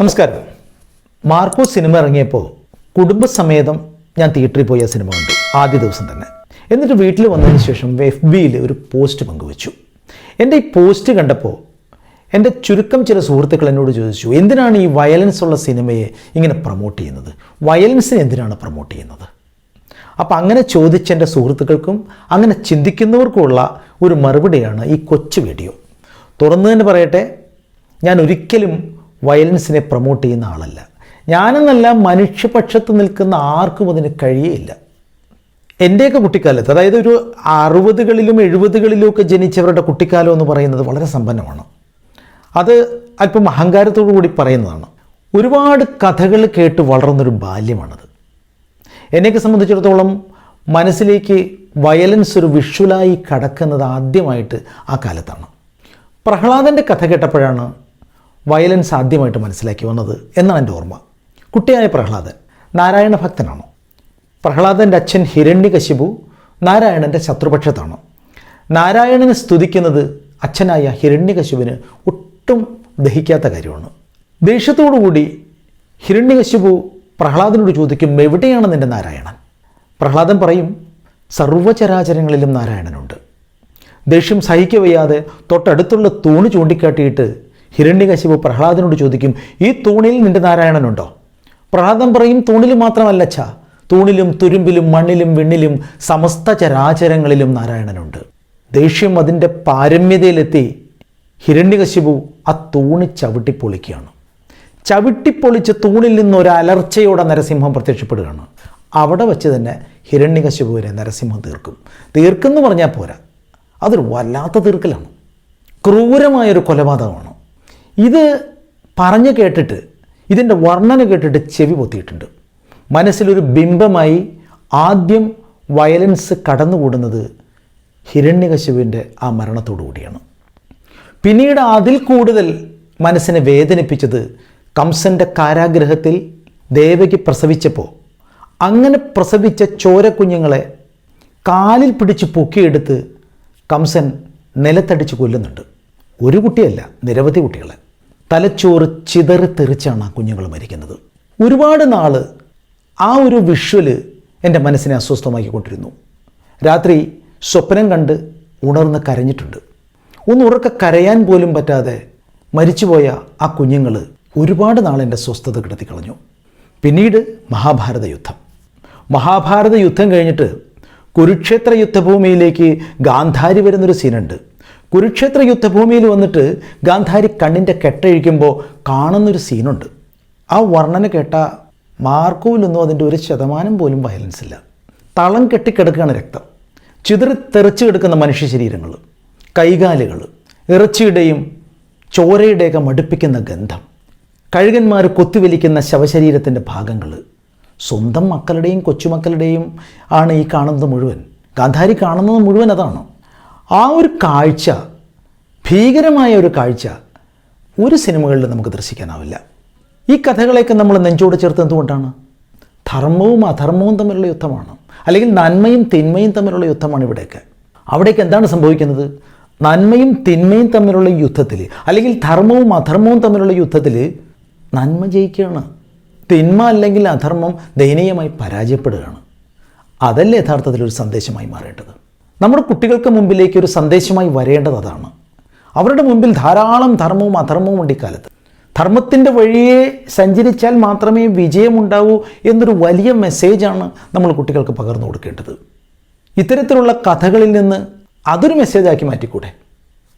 നമസ്കാരം. Marco cinema ഇറങ്ങിയപ്പോൾ കുടുംബസമേതം ഞാൻ തിയേറ്ററിൽ പോയ സിനിമ കണ്ടു. ആദ്യ ദിവസം തന്നെ. എന്നിട്ട് വീട്ടിൽ വന്നതിന് ശേഷം എഫ് ബിയിൽ ഒരു പോസ്റ്റ് പങ്കുവച്ചു. എന്റെ ഈ പോസ്റ്റ് കണ്ടപ്പോൾ എന്റെ ചുരുക്കം ചില സുഹൃത്തുക്കൾ എന്നോട് ചോദിച്ചു എന്തിനാണ് ഈ വയലൻസ് ഉള്ള സിനിമയെ ഇങ്ങനെ പ്രൊമോട്ട് ചെയ്യുന്നത്? വയലൻസിനെ എന്തിനാണ് പ്രൊമോട്ട് ചെയ്യുന്നത്? അപ്പോൾ അങ്ങനെ ചോദിച്ച എന്റെ സുഹൃത്തുക്കൾക്കും അങ്ങനെ ചിന്തിക്കുന്നവർക്കുമുള്ള ഒരു മറുപടിയാണ് ഈ കൊച്ചു വീഡിയോ. തുറന്നു തന്നെ പറയട്ടെ ഞാൻ ഒരിക്കലും വയലൻസിനെ പ്രൊമോട്ട് ചെയ്യുന്ന ആളല്ല. ഞാനെന്നല്ല മനുഷ്യപക്ഷത്ത് നിൽക്കുന്ന ആർക്കും അതിന് കഴിയേയില്ല. എന്റെയൊക്കെ കുട്ടിക്കാലത്ത് അതായത് ഒരു അറുപതുകളിലും എഴുപതുകളിലും ഒക്കെ ജനിച്ചവരുടെ കുട്ടിക്കാലം എന്ന് പറയുന്നത് വളരെ സമ്പന്നമാണ്. അത് അല്പം അഹങ്കാരത്തോടു കൂടി പറയുന്നതാണ്. ഒരുപാട് കഥകൾ കേട്ട് വളർന്നൊരു ബാല്യമാണത്. എന്നെയൊക്കെ സംബന്ധിച്ചിടത്തോളം മനസ്സിലേക്ക് വയലൻസ് ഒരു വിഷ്വലായി കടക്കുന്നത് ആദ്യമായിട്ട് ആ കാലത്താണ്. പ്രഹ്ലാദന്റെ കഥ കേട്ടപ്പോഴാണ് വയലൻസ് ആദ്യമായിട്ട് മനസ്സിലാക്കി വന്നത് എന്നാണ് എന്റെ ഓർമ്മ. കുട്ടിയായ പ്രഹ്ലാദൻ നാരായണ ഭക്തനാണോ. പ്രഹ്ലാദന്റെ അച്ഛൻ ഹിരണ്യകശിപു നാരായണന്റെ ശത്രുപക്ഷത്താണ്. നാരായണനെ സ്തുതിക്കുന്നത് അച്ഛനായ ഹിരണ്യകശിപുവിന് ഒട്ടും ദഹിക്കാത്ത കാര്യമാണ്. ദേഷ്യത്തോടുകൂടി ഹിരണ്യകശിപു പ്രഹ്ലാദനോട് ചോദിക്കും എവിടെയാണ് നിന്റെ നാരായണൻ? പ്രഹ്ലാദൻ പറയും സർവചരാചരങ്ങളിലും നാരായണനുണ്ട്. ദേഷ്യം സഹിക്കവയ്യാതെ തൊട്ടടുത്തുള്ള തൂണ് ചൂണ്ടിക്കാട്ടിയിട്ട് ഹിരണ്യകശിപു പ്രഹ്ലാദനോട് ചോദിക്കും ഈ തൂണിൽ നിന്റെ നാരായണനുണ്ടോ പ്രഹ്ലാദൻ പറയും തൂണിൽ മാത്രമല്ല ഛ തൂണിലും തുരുമ്പിലും മണ്ണിലും വിണ്ണിലും സമസ്ത ചരാചരങ്ങളിലും നാരായണനുണ്ട്. ദേഷ്യം അതിന്റെ പാരമ്യതയിലെത്തി ഹിരണ്യകശിപു ആ തൂണ് ചവിട്ടിപ്പൊളിക്കുകയാണ്. ചവിട്ടിപ്പൊളിച്ച് തൂണിൽ നിന്ന് ഒരു നരസിംഹം പ്രത്യക്ഷപ്പെടുകയാണ്. അവിടെ വെച്ച് തന്നെ ഹിരണ്യകശിപുവിനെ നരസിംഹം തീർക്കും. തീർക്കെന്ന് പറഞ്ഞാൽ പോരാ. അതൊരു വല്ലാത്ത തീർക്കലാണ്. ക്രൂരമായൊരു കൊലപാതകമാണ്. ഇത് പറഞ്ഞു കേട്ടിട്ട് ഇതിന്റെ വർണന കേട്ടിട്ട് ചെവി പൊത്തിയിട്ടുണ്ട്. മനസ്സിലൊരു ബിംബമായി ആദ്യം വയലൻസ് കടന്നുകൂടുന്നത് ഹിരണ്യകശുവിന്റെ ആ മരണത്തോടു കൂടിയാണ്. പിന്നീട് അതിൽ കൂടുതൽ മനസ്സിനെ വേദനിപ്പിച്ചത് കംസന്റെ കാരാഗ്രഹത്തിൽ ദേവയ്ക്ക് പ്രസവിച്ചപ്പോൾ അങ്ങനെ പ്രസവിച്ച ചോരക്കുഞ്ഞുങ്ങളെ കാലിൽ പിടിച്ച് പൊക്കിയെടുത്ത് കംസൻ നിലത്തടിച്ച് കൊല്ലുന്നുണ്ട്. ഒരു കുട്ടിയല്ല നിരവധി കുട്ടികളെ. തലച്ചോറ് ചിതറി തെറിച്ചാണ് ആ കുഞ്ഞുങ്ങൾ മരിക്കുന്നത്. ഒരുപാട് നാൾ ആ ഒരു വിഷ്വൽ എന്റെ മനസ്സിനെ അസ്വസ്ഥമാക്കിക്കൊണ്ടിരുന്നു. രാത്രി സ്വപ്നം കണ്ട് ഉണർന്ന് കരഞ്ഞിട്ടുണ്ട്. ഒന്ന് ഉറക്ക കരയാൻ പോലും പറ്റാതെ മരിച്ചുപോയ ആ കുഞ്ഞുങ്ങൾ ഒരുപാട് നാൾ എന്റെ സ്വസ്ഥത കിടത്തി കളഞ്ഞു. പിന്നീട് മഹാഭാരത യുദ്ധം. മഹാഭാരത യുദ്ധം കഴിഞ്ഞിട്ട് കുരുക്ഷേത്ര യുദ്ധഭൂമിയിലേക്ക് ഗാന്ധാരി വരുന്നൊരു സീനുണ്ട് കുരുക്ഷേത്ര യുദ്ധഭൂമിയിൽ വന്നിട്ട് ഗാന്ധാരി കണ്ണിന്റെ കെട്ടഴിക്കുമ്പോൾ കാണുന്നൊരു സീനുണ്ട്. ആ വർണന കേട്ട മാർക്കോവിലൊന്നും അതിന്റെ ഒരു ശതമാനം പോലും വയലൻസ് ഇല്ല. തളം കെട്ടിക്കിടക്കുകയാണ് രക്തം. ചിതറി തെറിച്ച് കിടക്കുന്ന മനുഷ്യ ശരീരങ്ങൾ കൈകാലുകൾ ഇറച്ചിയുടെയും ചോരയുടെയൊക്കെ മടുപ്പിക്കുന്ന ഗന്ധം കഴുകന്മാർ കൊത്തിവലിക്കുന്ന ശവശരീരത്തിന്റെ ഭാഗങ്ങൾ സ്വന്തം മക്കളുടെയും കൊച്ചുമക്കളുടെയും ആണ് ഈ കാണുന്നത് മുഴുവൻ. ഗാന്ധാരി കാണുന്നത് മുഴുവൻ അതാണ്. ആ ഒരു കാഴ്ച ഭീകരമായ ഒരു കാഴ്ച ഒരു സിനിമകളിൽ നമുക്ക് ദർശിക്കാനാവില്ല. ഈ കഥകളെയൊക്കെ നമ്മൾ നെഞ്ചോട് ചേർത്ത് എന്തുകൊണ്ടാണ്? ധർമ്മവും അധർമ്മവും തമ്മിലുള്ള യുദ്ധമാണ്. അല്ലെങ്കിൽ നന്മയും തിന്മയും തമ്മിലുള്ള യുദ്ധമാണ് ഇവിടെയൊക്കെ. അവിടേക്ക് എന്താണ് സംഭവിക്കുന്നത്? നന്മയും തിന്മയും തമ്മിലുള്ള യുദ്ധത്തിൽ അല്ലെങ്കിൽ ധർമ്മവും അധർമ്മവും തമ്മിലുള്ള യുദ്ധത്തിൽ നന്മ ജയിക്കുകയാണ്. തിന്മ അല്ലെങ്കിൽ അധർമ്മം ദയനീയമായി പരാജയപ്പെടുകയാണ്. അതല്ലേ യഥാർത്ഥത്തിൽ ഒരു സന്ദേശമായി മാറേണ്ടത്? നമ്മുടെ കുട്ടികൾക്ക് മുമ്പിലേക്ക് ഒരു സന്ദേശമായി വരേണ്ടത് അതാണ്. അവരുടെ മുമ്പിൽ ധാരാളം ധർമ്മവും അധർമ്മവും ഉണ്ട് ഇക്കാലത്ത് ധർമ്മത്തിന്റെ വഴിയെ സഞ്ചരിച്ചാൽ മാത്രമേ വിജയമുണ്ടാവൂ എന്നൊരു വലിയ മെസ്സേജാണ് നമ്മൾ കുട്ടികൾക്ക് പകർന്നു കൊടുക്കേണ്ടത്. ഇത്തരത്തിലുള്ള കഥകളിൽ നിന്ന് അതൊരു മെസ്സേജാക്കി മാറ്റിക്കൂടെ?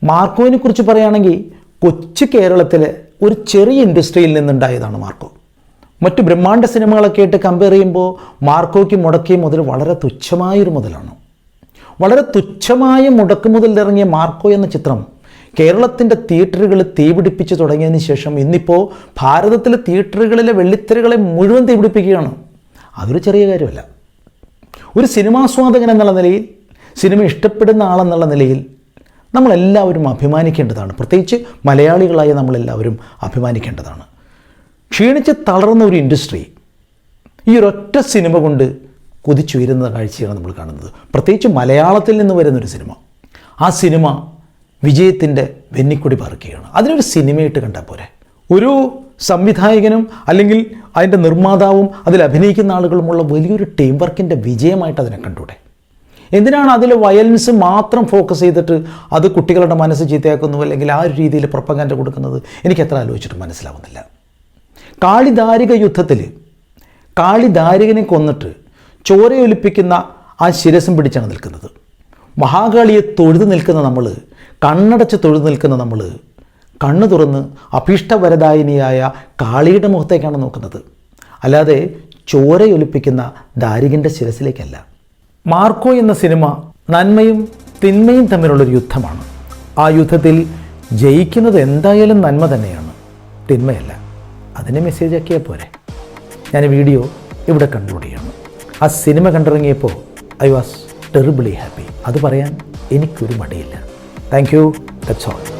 മാർക്കോവിനെ കുറിച്ച് പറയുകയാണെങ്കിൽ കൊച്ചു കേരളത്തിലെ ഒരു ചെറിയ ഇൻഡസ്ട്രിയിൽ നിന്നുണ്ടായതാണ് മാർക്കോ. മറ്റു ബ്രഹ്മാണ്ഡ സിനിമകളൊക്കെ ആയിട്ട് കമ്പയർ ചെയ്യുമ്പോൾ മാർക്കോയ്ക്ക് മുടക്കിയ മുതൽ വളരെ തുച്ഛമായൊരു മുതലാണ്. വളരെ തുച്ഛമായ മുടക്ക് മുതലിറങ്ങിയ മാർക്കോ എന്ന ചിത്രം കേരളത്തിന്റെ തിയേറ്ററുകൾ തീപിടിപ്പിച്ച് തുടങ്ങിയതിന് ശേഷം ഇന്നിപ്പോൾ ഭാരതത്തിലെ തിയേറ്ററുകളിലെ വെള്ളിത്തിരകളെ മുഴുവൻ തീപിടിപ്പിക്കുകയാണ്. അതൊരു ചെറിയ കാര്യമല്ല. ഒരു സിനിമാസ്വാദകൻ എന്നുള്ള നിലയിൽ സിനിമ ഇഷ്ടപ്പെടുന്ന ആളെന്നുള്ള നിലയിൽ നമ്മളെല്ലാവരും അഭിമാനിക്കേണ്ടതാണ്. പ്രത്യേകിച്ച് മലയാളികളായ നമ്മളെല്ലാവരും അഭിമാനിക്കേണ്ടതാണ്. ക്ഷീണിച്ച് തളർന്ന ഒരു ഇൻഡസ്ട്രി ഈ ഒരൊറ്റ സിനിമ കൊണ്ട് കുതിച്ചുയരുന്ന കാഴ്ചയാണ് നമ്മൾ കാണുന്നത്. പ്രത്യേകിച്ച് മലയാളത്തിൽ നിന്ന് വരുന്നൊരു സിനിമ. ആ സിനിമ വിജയത്തിന്റെ വെന്നിക്കൊടി പാർക്കുകയാണ് അതിനൊരു സിനിമയായിട്ട് കണ്ടാൽ പോരെ. ഒരു സംവിധായകനും അല്ലെങ്കിൽ അതിന്റെ നിർമ്മാതാവും അതിൽ അഭിനയിക്കുന്ന ആളുകളുമുള്ള വലിയൊരു ടീം വർക്കിന്റെ വിജയമായിട്ട് അതിനെ കണ്ടൂടെ എന്തിനാണ് അതിൽ വയലൻസ് മാത്രം ഫോക്കസ് ചെയ്തിട്ട് അത് കുട്ടികളുടെ മനസ്സ് ചീത്തയാക്കുന്നു അല്ലെങ്കിൽ ആ ഒരു രീതിയിൽ പ്രൊപ്പഗാൻഡ കൊടുക്കുന്നത്? എനിക്ക് എത്ര ആലോചിച്ചിട്ട് മനസ്സിലാവുന്നില്ല. കാളിദാരിക യുദ്ധത്തിൽ കാളിദാരികനെ കൊന്നിട്ട് ചോരയൊലിപ്പിക്കുന്ന ആ ശിരസും പിടിച്ചാണ് നിൽക്കുന്നത്. മഹാകാളിയെ തൊഴുതു നിൽക്കുന്ന നമ്മൾ കണ്ണടച്ച് തൊഴുതു നിൽക്കുന്ന നമ്മൾ കണ്ണു തുറന്ന് അഭീഷ്ടവരദായിനിയായ കാളിയുടെ മുഖത്തേക്കാണ് നോക്കുന്നത്. അല്ലാതെ ചോരയൊലിപ്പിക്കുന്ന ദാരികന്റെ ശിരസിലേക്കല്ല മാർക്കോ എന്ന സിനിമ നന്മയും തിന്മയും തമ്മിലുള്ളൊരു യുദ്ധമാണ്. ആ യുദ്ധത്തിൽ ജയിക്കുന്നത് എന്തായാലും നന്മ തന്നെയാണ്. തിന്മയല്ല. അതിനെ മെസ്സേജ് ആക്കിയാൽ പോരെ. ഞാൻ വീഡിയോ ഇവിടെ കൺക്ലൂഡ് ചെയ്യണം. ആ സിനിമ കണ്ടിറങ്ങിയപ്പോൾ ഐ വാസ് ടെറിബിളി ഹാപ്പി. അത് പറയാൻ എനിക്കൊരു മടിയില്ല. Thank you. That's all